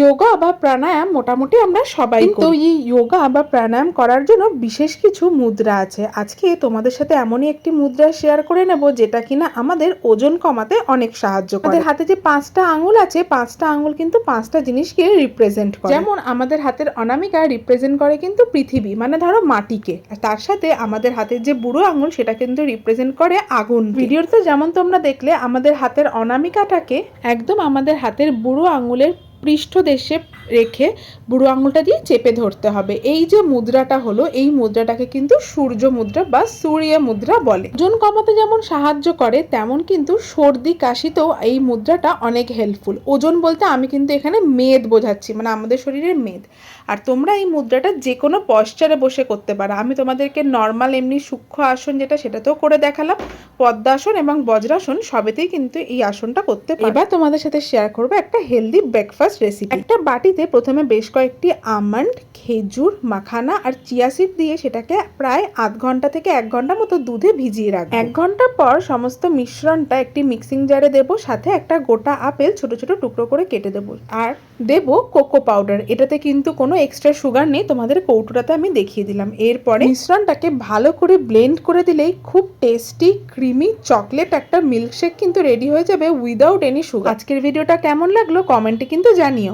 যোগা বা প্রাণায়াম মোটামুটি আমরা সবাই কিন্তু এই যোগা বা প্রাণায়াম করার জন্য বিশেষ কিছু মুদ্রা আছে। আজকে তোমাদের সাথে এমনই একটি মুদ্রা শেয়ার করে নেব যেটা কিনা আমাদের ওজন কমাতে অনেক সাহায্য করে। আমাদের হাতে যে পাঁচটা আঙুল আছে পাঁচটা আঙুল কিন্তু পাঁচটা জিনিসকে রিপ্রেজেন্ট করে। যেমন আমাদের হাতের অনামিকা রিপ্রেজেন্ট করে কিন্তু পৃথিবী মানে ধরো মাটিকে। আর তার সাথে আমাদের হাতের যে বুড়ো আঙুল সেটা কিন্তু রিপ্রেজেন্ট করে আগুন ভিডিওতে যেমন তোমরা দেখলে আমাদের হাতের অনামিকাটাকে একদম আমাদের হাতের বুড়ো আঙুলের পৃষ্ঠদেশে রেখে বুড়ো আঙুলটা দিয়ে চেপে ধরতে হবে। এই যে মুদ্রাটা হলো, এই মুদ্রাটাকে কিন্তু সূর্য মুদ্রা বা সূর্য মুদ্রা বলে। ওজন কমাতে যেমন সাহায্য করে, তেমন কিন্তু সর্দি কাশিতেও এই মুদ্রাটা অনেক হেল্পফুল ওজন বলতে আমি কিন্তু এখানে মেদ বোঝাচ্ছি মানে আমাদের শরীরের মেদ। আর তোমরা এই মুদ্রাটা যে কোনো পশ্চারে বসে করতে পারো। আমি তোমাদেরকে নর্মাল এমনি সূক্ষ্ম আসন যেটা, সেটাতেও করে দেখালাম। পদ্মাসন এবং বজ্রাসন সবেতেই কিন্তু এই আসনটা করতে এবার তোমাদের সাথে শেয়ার করব একটা হেলদি ব্রেকফাস্ট রেসিপি একটা বাটিতে প্রথমে বেশ কয়েকটি আমন্ড খেজুর মাখানা আর চিয়া সিড দিয়ে সেটাকে প্রায় আধ ঘণ্টা থেকে এক ঘণ্টা মতো দুধে ভিজিয়ে রাখব। এক ঘণ্টা পর সমস্ত মিশ্রণটা একটি মিক্সিং জারে দেব সাথে একটা গোটা আপেল ছোট ছোট টুকরো করে কেটে দেবো। আর দেব কোকো পাউডার এটাতে কিন্তু কোনো এক্সট্রা সুগার নেই তোমাদের কৌটোটাতে আমি দেখিয়ে দিলাম। এরপরে মিশ্রণটাকে ভালো করে ব্লেন্ড করে দিলেই খুব টেস্টি ক্রিমি চকলেট একটা মিল্কশেক কিন্তু রেডি হয়ে যাবে উইদাউট এনি সুগার আজকের ভিডিওটা কেমন লাগল? কমেন্টে কিন্তু জানিও